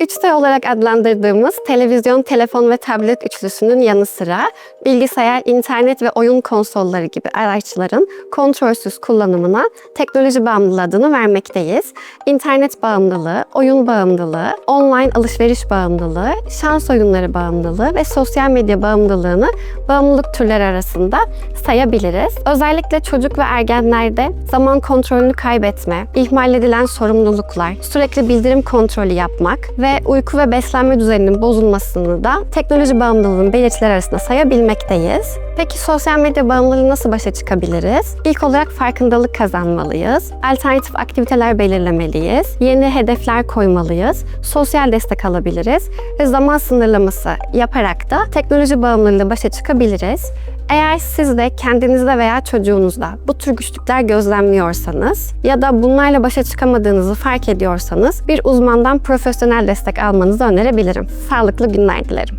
3T olarak adlandırdığımız televizyon, telefon ve tablet üçlüsünün yanı sıra bilgisayar, internet ve oyun konsolları gibi araçların kontrolsüz kullanımına teknoloji bağımlılığı adını vermekteyiz. İnternet bağımlılığı, oyun bağımlılığı, online alışveriş bağımlılığı, şans oyunları bağımlılığı ve sosyal medya bağımlılığını bağımlılık türleri arasında sayabiliriz. Özellikle çocuk ve ergenlerde zaman kontrolünü kaybetme, ihmal edilen sorumluluklar, sürekli bildirim kontrolü yapmak ve uyku ve beslenme düzeninin bozulmasını da teknoloji bağımlılığının belirtileri arasında sayabilmekteyiz. Peki sosyal medya bağımlılığı nasıl başa çıkabiliriz? İlk olarak farkındalık kazanmalıyız. Alternatif aktiviteler belirlemeliyiz. Yeni hedefler koymalıyız. Sosyal destek alabiliriz. Ve zaman sınırlaması yaparak da teknoloji bağımlılığıyla başa çıkabiliriz. Eğer siz de kendinizde veya çocuğunuzda bu tür güçlükler gözlemliyorsanız ya da bunlarla başa çıkamadığınızı fark ediyorsanız bir uzmandan profesyonel destek almanızı önerebilirim. Sağlıklı günler dilerim.